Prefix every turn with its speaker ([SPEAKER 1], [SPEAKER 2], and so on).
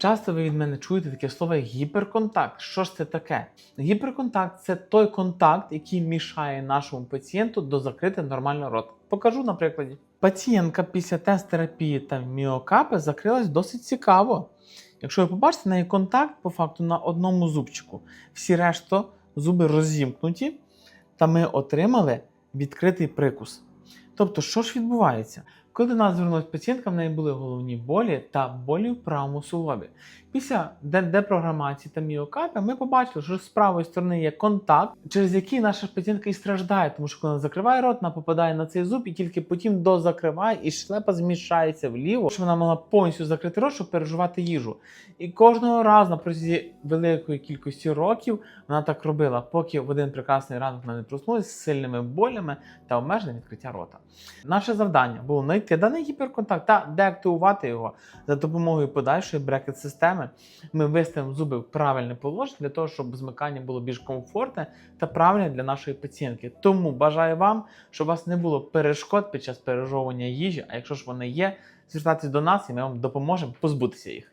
[SPEAKER 1] Часто ви від мене чуєте таке слово гіперконтакт. Що ж це таке? Гіперконтакт це той контакт, який мішає нашому пацієнту до закрити нормально рот. Покажу на прикладі. Пацієнтка після тест-терапії та міокапи закрилась досить цікаво. Якщо ви побачите неї контакт по факту на одному зубчику, всі решта зуби розімкнуті, та ми отримали відкритий прикус. Тобто, що ж відбувається? Коли до нас звернулася пацієнтка, в неї були головні болі та болі в правому суглобі. Після депрограмації та міокапи ми побачили, що з правої сторони є контакт, через який наша пацієнтка і страждає, тому що коли вона закриває рот, вона попадає на цей зуб і тільки потім дозакриває, і шлепа зміщається вліво, щоб вона могла повністю закрити рот, щоб переживати їжу. І кожного разу на протязі великої кількості років вона так робила, поки в один прекрасний ранок вона не проснулася з сильними болями та обмеженим відкриття рота. Наше завдання було знайти даний гіперконтакт та деактивувати його за допомогою подальшої брекет-системи. Ми виставимо зуби в правильне положення для того, щоб змикання було більш комфортне та правильне для нашої пацієнтки. Тому бажаю вам, щоб у вас не було перешкод під час пережовування їжі. А якщо ж вони є, звертайтесь до нас і ми вам допоможемо позбутися їх.